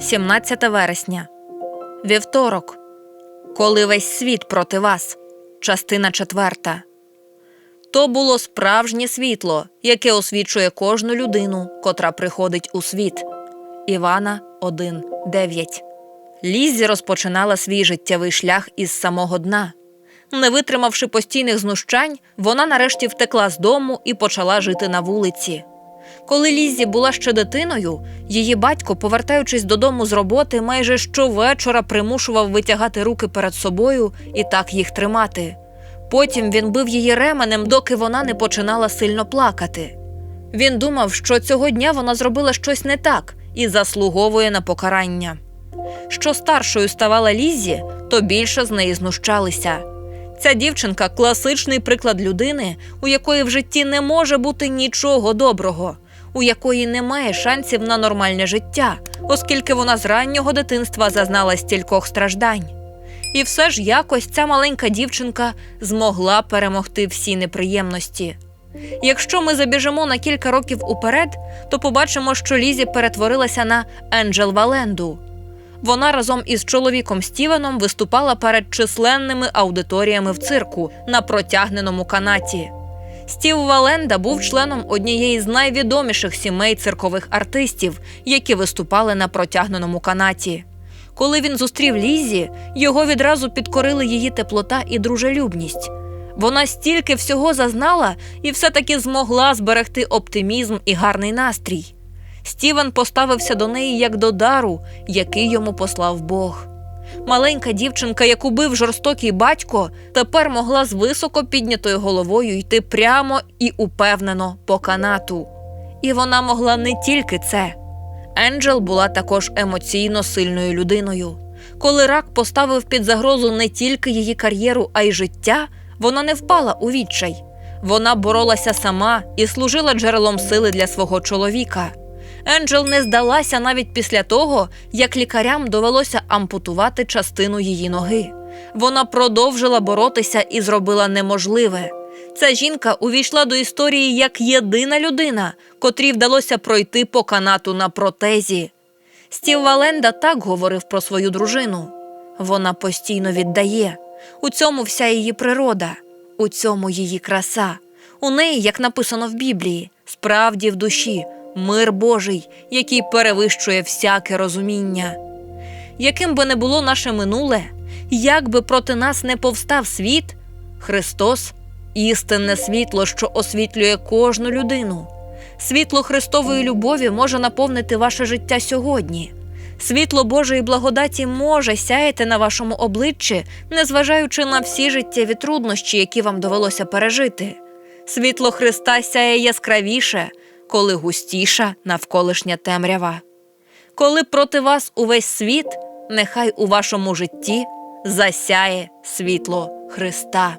17 вересня. Вівторок. Коли весь світ проти вас. Частина четверта. То було справжнє світло, яке освічує кожну людину, котра приходить у світ. Івана 1.9 Ліззі розпочинала свій життєвий шлях із самого дна. Не витримавши постійних знущань, вона нарешті втекла з дому і почала жити на вулиці. Коли Ліззі була ще дитиною, її батько, повертаючись додому з роботи, майже щовечора примушував витягати руки перед собою і так їх тримати. Потім він бив її ременем, доки вона не починала сильно плакати. Він думав, що цього дня вона зробила щось не так і заслуговує на покарання. Що старшою ставала Ліззі, то більше з неї знущалися. Ця дівчинка класичний приклад людини, у якої в житті не може бути нічого доброго, у якої немає шансів на нормальне життя, оскільки вона з раннього дитинства зазнала стількох страждань. І все ж якось ця маленька дівчинка змогла перемогти всі неприємності. Якщо ми забіжимо на кілька років уперед, то побачимо, що Лізі перетворилася на Енджел Валенду. Вона разом із чоловіком Стівеном виступала перед численними аудиторіями в цирку на протягненому канаті. Стів Валенда був членом однієї з найвідоміших сімей циркових артистів, які виступали на протягненому канаті. Коли він зустрів Лізі, його відразу підкорили її теплота і дружелюбність. Вона стільки всього зазнала і все-таки змогла зберегти оптимізм і гарний настрій. Стівен поставився до неї як до дару, який йому послав Бог. Маленька дівчинка, яку бив жорстокий батько, тепер могла з високо піднятою головою йти прямо і упевнено по канату. І вона могла не тільки це. Енджел була також емоційно сильною людиною. Коли рак поставив під загрозу не тільки її кар'єру, а й життя, вона не впала у відчай. Вона боролася сама і служила джерелом сили для свого чоловіка. Енджел не здалася навіть після того, як лікарям довелося ампутувати частину її ноги. Вона продовжила боротися і зробила неможливе. Ця жінка увійшла до історії як єдина людина, котрій вдалося пройти по канату на протезі. Стів Валенда так говорив про свою дружину. Вона постійно віддає. У цьому вся її природа, у цьому її краса. У неї, як написано в Біблії, справді в душі мир Божий, який перевищує всяке розуміння. Яким би не було наше минуле, як би проти нас не повстав світ, Христос істинне світло, що освітлює кожну людину. Світло Христової любові може наповнити ваше життя сьогодні. Світло Божої благодаті може сяяти на вашому обличчі, незважаючи на всі життєві труднощі, які вам довелося пережити. Світло Христа сяє яскравіше, коли густіша навколишня темрява. Коли проти вас увесь світ, нехай у вашому житті засяє світло Христа.